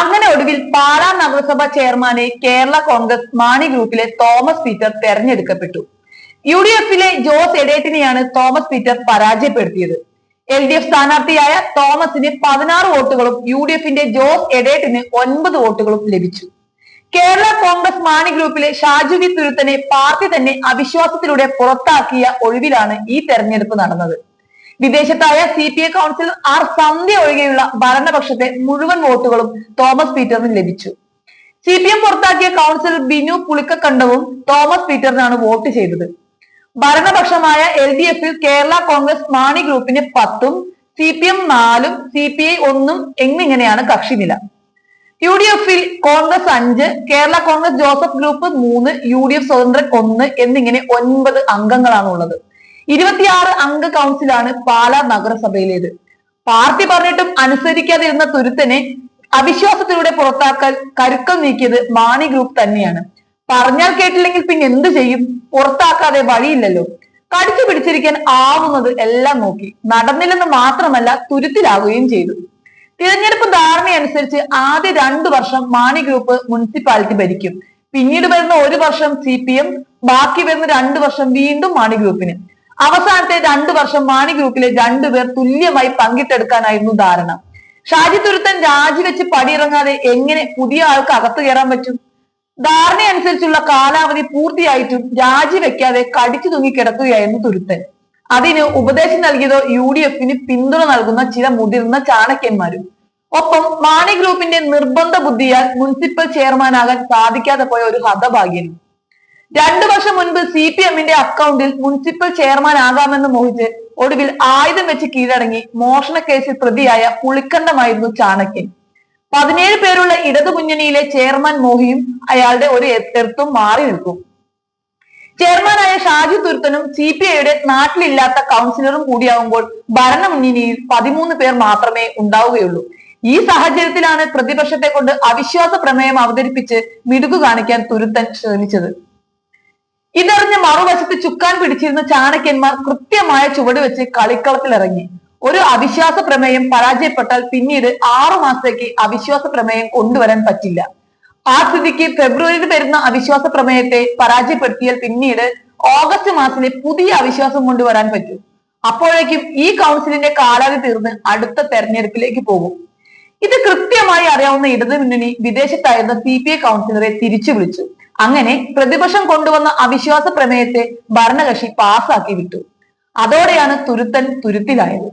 അങ്ങനെ ഒടുവിൽ പാലാ നഗരസഭ ചെയർമാനെ കേരള കോൺഗ്രസ് മാണി ഗ്രൂപ്പിലെ തോമസ് പീറ്റർ തെരഞ്ഞെടുക്കപ്പെട്ടു. യു ഡി എഫിലെ ജോസ് എഡേറ്റിനെയാണ് തോമസ് പീറ്റർ പരാജയപ്പെടുത്തിയത്. എൽ ഡി എഫ് സ്ഥാനാർത്ഥിയായ തോമസിന് പതിനാറ് വോട്ടുകളും യു ഡി എഫിന്റെ ജോസ് എഡേറ്റിന് ഒൻപത് വോട്ടുകളും ലഭിച്ചു. കേരള കോൺഗ്രസ് മാണി ഗ്രൂപ്പിലെ ഷാജു വി തുരുത്തനെ പാർട്ടി തന്നെ അവിശ്വാസത്തിലൂടെ പുറത്താക്കിയ ഒഴിവിലാണ് ഈ തെരഞ്ഞെടുപ്പ് നടന്നത്. വിദേശത്തായ C P I councillor R Sandhya ഒഴികെയുള്ള ഭരണപക്ഷത്തെ മുഴുവൻ വോട്ടുകളും തോമസ് പീറ്ററിന് ലഭിച്ചു. സി പി എം പുറത്താക്കിയ കൗൺസിലർ ബിനു പുളിക്കക്കണ്ടവും തോമസ് പീറ്ററിനാണ് വോട്ട് ചെയ്തത്. ഭരണപക്ഷമായ എൽ ഡി എഫിൽ കേരള കോൺഗ്രസ് മാണി ഗ്രൂപ്പിന് പത്തും സി പി എം നാലും സി പി ഐ ഒന്നും എന്നിങ്ങനെയാണ് കക്ഷിനില യു ഡി എഫിൽ കോൺഗ്രസ് അഞ്ച് കേരള കോൺഗ്രസ് ജോസഫ് ഗ്രൂപ്പ് മൂന്ന് യു ഡി എഫ് സ്വതന്ത്രൻ ഒന്ന് എന്നിങ്ങനെ ഒൻപത് അംഗങ്ങളാണ് ഉള്ളത് ഇരുപത്തിയാറ് അംഗ കൗൺസിലാണ് പാലാ നഗരസഭയിലേത്. പാർട്ടി പറഞ്ഞിട്ടും അനുസരിക്കാതെ ഇരുന്ന തുരുത്തനെ അവിശ്വാസത്തിലൂടെ പുറത്താക്കാൻ കരുക്കം നീക്കിയത് മാണി ഗ്രൂപ്പ് തന്നെയാണ്. പറഞ്ഞാൽ കേട്ടില്ലെങ്കിൽ പിന്നെ എന്ത് ചെയ്യും? പുറത്താക്കാതെ വഴിയില്ലല്ലോ. കടിച്ചു പിടിച്ചിരിക്കാൻ ആവുന്നത് എല്ലാം നോക്കി. നടന്നില്ലെന്ന് മാത്രമല്ല തുരുത്തിലാകുകയും ചെയ്തു. തിരഞ്ഞെടുപ്പ് ധാരണയനുസരിച്ച് ആദ്യ രണ്ടു വർഷം മാണി ഗ്രൂപ്പ് മുനിസിപ്പാലിറ്റി ഭരിക്കും. പിന്നീട് വരുന്ന ഒരു വർഷം സി ബാക്കി വരുന്ന രണ്ടു വർഷം വീണ്ടും മാണി ഗ്രൂപ്പിന് അവസാനത്തെ രണ്ടു വർഷം മാണി ഗ്രൂപ്പിലെ രണ്ടുപേർ തുല്യമായി പങ്കിട്ടെടുക്കാനായിരുന്നു ധാരണ. ഷാജി തുരുത്തൻ രാജിവെച്ച് പടിയിറങ്ങാതെ എങ്ങനെ പുതിയ ആൾക്ക് അകത്ത് കയറാൻ പറ്റും? ധാരണയനുസരിച്ചുള്ള കാലാവധി പൂർത്തിയായിട്ടും രാജിവെക്കാതെ കടിച്ചു തൂങ്ങി കിടക്കുകയായിരുന്നു തുരുത്തൻ. അതിന് ഉപദേശം നൽകിയതോ യു ഡി എഫിന് പിന്തുണ നൽകുന്ന ചില മുതിർന്ന ചാണക്യന്മാരും. ഒപ്പം മാണി ഗ്രൂപ്പിന്റെ നിർബന്ധ ബുദ്ധിയാൽ മുനിസിപ്പൽ ചെയർമാനാകാൻ സാധിക്കാതെ പോയ ഒരു ഹതഭാഗ്യനും. രണ്ടു വർഷം മുൻപ് സി പി എമ്മിന്റെ അക്കൗണ്ടിൽ മുനിസിപ്പൽ ചെയർമാൻ ആകാമെന്ന് മോഹിച്ച് ഒടുവിൽ ആയുധം വെച്ച് കീഴടങ്ങി മോഷണ കേസിൽ പ്രതിയായ പുളിക്കണ്ടമായിരുന്നു ചാണക്യൻ. പതിനേഴ് പേരുള്ള ഇടതു മുന്നണിയിലെ ചെയർമാൻ മോഹിയും അയാളുടെ ഒരു എത്തും മാറി നിൽക്കും. ചെയർമാനായ ഷാജു തുരുത്തനും സി പി ഐയുടെ നാട്ടിലില്ലാത്ത കൗൺസിലറും കൂടിയാവുമ്പോൾ ഭരണ മുന്നണിയിൽ പതിമൂന്ന് പേർ മാത്രമേ ഉണ്ടാവുകയുള്ളൂ. ഈ സാഹചര്യത്തിലാണ് പ്രതിപക്ഷത്തെ കൊണ്ട് അവിശ്വാസ പ്രമേയം അവതരിപ്പിച്ച് മിടുക്കു കാണിക്കാൻ തുരുത്തൻ ശ്രമിച്ചത്. ഇതറിഞ്ഞ് മറുവശത്ത് ചുക്കാൻ പിടിച്ചിരുന്ന ചാണക്യന്മാർ കൃത്യമായ ചുവട് വെച്ച് കളിക്കളത്തിലിറങ്ങി. ഒരു അവിശ്വാസ പ്രമേയം പരാജയപ്പെട്ടാൽ പിന്നീട് ആറു മാസത്തേക്ക് അവിശ്വാസ പ്രമേയം കൊണ്ടുവരാൻ പറ്റില്ല. ആ സ്ഥിതിക്ക് ഫെബ്രുവരിയിൽ വരുന്ന അവിശ്വാസ പ്രമേയത്തെ പരാജയപ്പെടുത്തിയാൽ പിന്നീട് ഓഗസ്റ്റ് മാസത്തിലെ പുതിയ അവിശ്വാസം കൊണ്ടുവരാൻ പറ്റൂ. അപ്പോഴേക്കും ഈ കൗൺസിലിന്റെ കാലാവധി തീർന്ന് അടുത്ത തെരഞ്ഞെടുപ്പിലേക്ക് പോകും. ഇത് കൃത്യമായി അറിയാവുന്ന ഇടതു മുന്നണി വിദേശത്തായിരുന്ന സി പി ഐ കൗൺസിലറെ തിരിച്ചു വിളിച്ചു. അങ്ങനെ പ്രതിപക്ഷം കൊണ്ടുവന്ന അവിശ്വാസ പ്രമേയത്തെ ഭരണകക്ഷി പാസാക്കി വിട്ടു. അതോടെയാണ് തുരുത്തൻ തുരുത്തിലായത്.